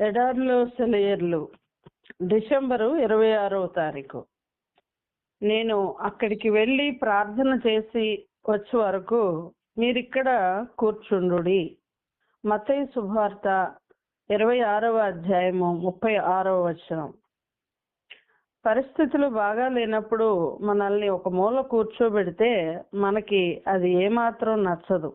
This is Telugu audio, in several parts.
ఎడార్లో సెలయర్లు. డిసెంబరు ఇరవై ఆరవ తారీఖు. నేను అక్కడికి వెళ్ళి ప్రార్థన చేసి వచ్చే వరకు మీరిక్కడ కూర్చుండుడి. మతయి శుభార్త ఇరవై ఆరవ అధ్యాయము ముప్పై ఆరవ వచనం. పరిస్థితులు బాగా లేనప్పుడు మనల్ని ఒక మూల కూర్చోబెడితే మనకి అది ఏమాత్రం నచ్చదు.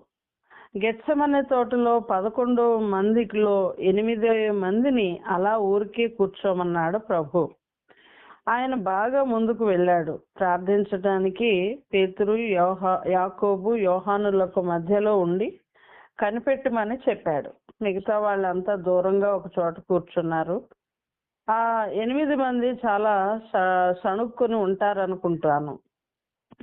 గెచ్చమనే తోటలో పదకొండు మందిలో ఎనిమిది మందిని అలా ఊరికే కూర్చోమన్నాడు ప్రభు. ఆయన బాగా ముందుకు వెళ్ళాడు. ప్రార్థించడానికి పేతురు యోహా యాకోబు యోహానులకు మధ్యలో ఉండి కనిపెట్టమని చెప్పాడు. మిగతా వాళ్ళంతా దూరంగా ఒక చోట కూర్చున్నారు. ఆ ఎనిమిది మంది చాలా స- సణుక్కుని ఉంటారనుకుంటాను.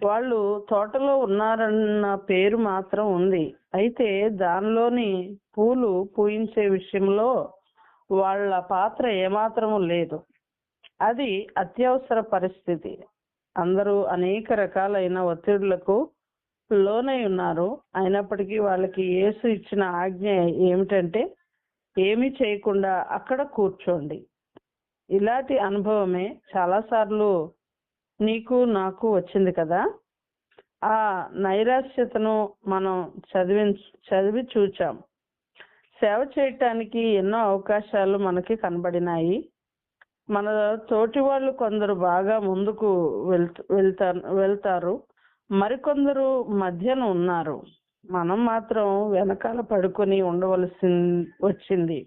వాళ్ళు తోటలో ఉన్నారన్న పేరు మాత్రం ఉంది. అయితే దానిలోని పూలు పూయించే విషయంలో వాళ్ళ పాత్ర ఏమాత్రము లేదు. అది అత్యవసర పరిస్థితి. అందరూ అనేక రకాలైన ఒత్తిడులకు లోనై ఉన్నారు. అయినప్పటికీ వాళ్ళకి యేసు ఇచ్చిన ఆజ్ఞ ఏమిటంటే ఏమీ చేయకుండా అక్కడ కూర్చోండి. ఇలాంటి అనుభవమే చాలాసార్లు నీకు నాకు వచ్చింది కదా. ఆ నైరాశ్యతను మనం చదివి చదివి చూచాం. సేవ చేయటానికి ఎన్నో అవకాశాలు మనకి కనబడినాయి. మన తోటి వాళ్ళు కొందరు బాగా ముందుకు వెళ్తా వెళ్తారు వెళ్తారు. మరికొందరు మధ్యన ఉన్నారు. మనం మాత్రం వెనకాల పడుకొని ఉండవలసి వచ్చింది.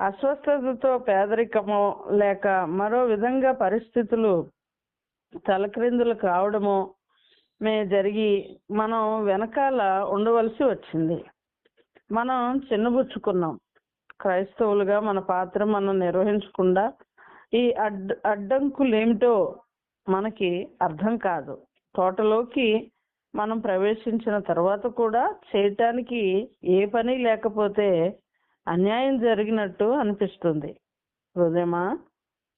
అస్వస్థతతో పేదరికమో లేక మరో విధంగా పరిస్థితులు తలక్రిందులు కావడము మే జరిగి మనం వెనకాల ఉండవలసి వచ్చింది. మనం చిన్నబుచ్చుకున్నాం. క్రైస్తవులుగా మన పాత్ర మనం నిర్వహించకుండా ఈ అడ్ అడ్డంకులేమిటో మనకి అర్థం కాదు. తోటలోకి మనం ప్రవేశించిన తర్వాత కూడా చేయటానికి ఏ పని లేకపోతే అన్యాయం జరిగినట్టు అనిపిస్తుంది. హృదయమా?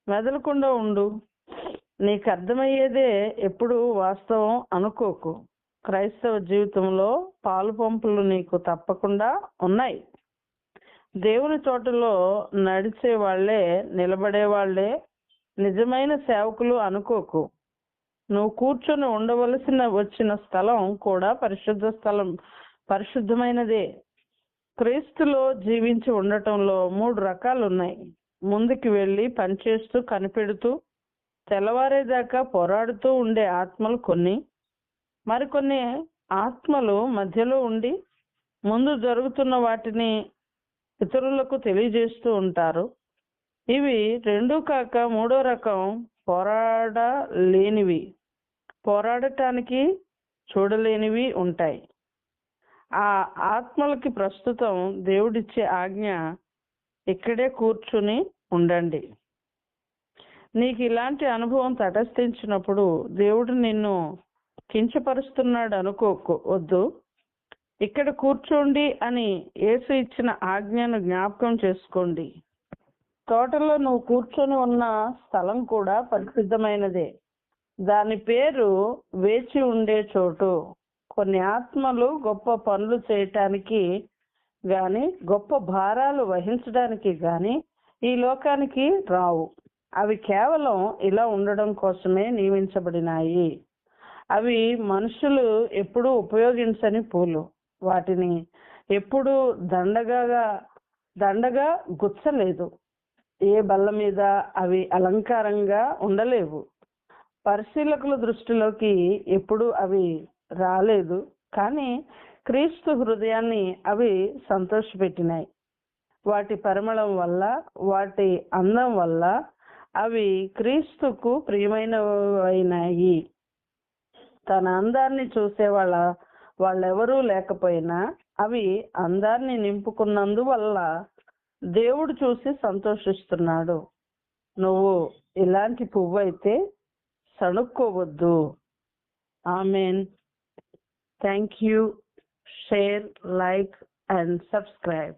మెదలకుండా ఉండు. నీకు అర్థమయ్యేదే ఎప్పుడు వాస్తవం అనుకోకు. క్రైస్తవ జీవితంలో పాలు పంపులు నీకు తప్పకుండా ఉన్నాయి. దేవుని తోటలో నడిచే వాళ్ళే నిలబడే వాళ్ళే నిజమైన సేవకులు అనుకోకు. నువ్వు కూర్చొని ఉండవలసిన వచ్చిన స్థలం కూడా పరిశుద్ధ స్థలం పరిశుద్ధమైనదే. క్రీస్తులో జీవించి ఉండటంలో మూడు రకాలు ఉన్నాయి ముందుకు వెళ్ళి పనిచేస్తూ కనిపెడుతూ తెల్లవారేదాకా పోరాడుతూ ఉండే ఆత్మలు కొన్ని మరికొన్ని ఆత్మలు మధ్యలో ఉండి ముందు జరుగుతున్న వాటిని ఇతరులకు తెలియజేస్తూ ఉంటారు. ఇవి రెండు కాక మూడో రకం పోరాడలేనివి. పోరాడటానికి చూడలేనివి ఉంటాయి. ఆ ఆత్మలకి ప్రస్తుతం దేవుడిచ్చే ఆజ్ఞ ఇక్కడే కూర్చుని ఉండండి. నీకు ఇలాంటి అనుభవం తటస్థించినప్పుడు దేవుడు నిన్ను కించపరుస్తున్నాడు అనుకోకు వద్దు. ఇక్కడ కూర్చోండి అని యేసు ఇచ్చిన ఆజ్ఞను జ్ఞాపకం చేసుకోండి. తోటలో నువ్వు కూర్చొని ఉన్న స్థలం కూడా పరిశుద్ధమైనదే. దాని పేరు వేచి ఉండే చోటు. కొన్ని ఆత్మలు గొప్ప పనులు చేయటానికి గాని గొప్ప భారాలు వహించడానికి గాని ఈ లోకానికి రావు. అవి కేవలం ఇలా ఉండడం కోసమే నియమించబడినాయి. అవి మనుషులు ఎప్పుడూ ఉపయోగించని పూలు. వాటిని ఎప్పుడు దండగా దండగా గుచ్చలేదు. ఏ బల్ల మీద అవి అలంకారంగా ఉండలేవు. పరిశీలకుల దృష్టిలోకి ఎప్పుడు అవి రాలేదు. కానీ క్రీస్తు హృదయాన్ని అవి సంతోషపెట్టినాయి. వాటి పరిమళం వల్ల వాటి అందం వల్ల అవి క్రీస్తుకు ప్రియమైనవైనాయి. తన అందాన్ని చూసే వాళ్ళ వాళ్ళెవరూ లేకపోయినా అవి అందాన్ని నింపుకున్నందువల్ల దేవుడు చూసి సంతోషిస్తున్నాడు. నువ్వు ఇలాంటి పువ్వు అయితే సణుక్కోవద్దు. Amen. Thank you share like and subscribe.